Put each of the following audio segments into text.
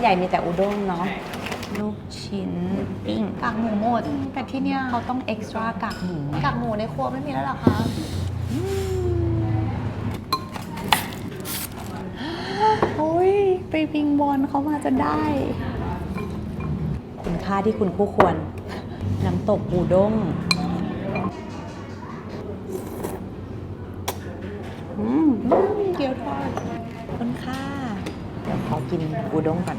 ใหญ่มีแต่อุด้งเนาะ ลูกชิ้นปิ้งกากหมูหมด แต่ที่เนี่ยเขาต้องเอ็กซ์ตร้ากากหมูกากหมูในครัวไม่มีแล้วเหรอคะ โอ้ย ไปวิงบอลเขามาจะได้ คุณค่าที่คุณคู่ควร น้ำตกอูด้งอืมเกี๊ยวทอดคุณค่าเดี๋ยวขอ กินอูด้งก่อน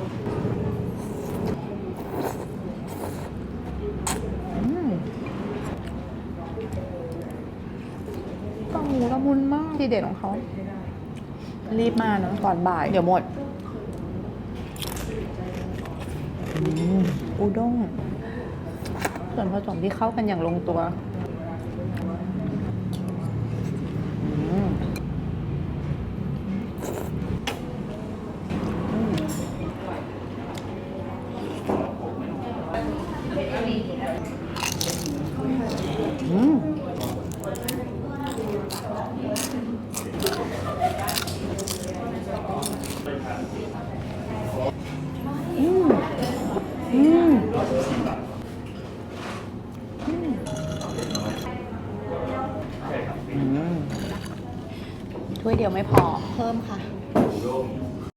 อืมกากหมูละมุนมากทีเด็ดของเขา รีบมาเนาะก่อนบ่าย เดี๋ยวหมดอืมอูด้งส่วนผสมที่เข้ากันอย่างลงตัว อืม อืมอืมอืมถ้วยเดียวไม่พอเพิ่มค่ะ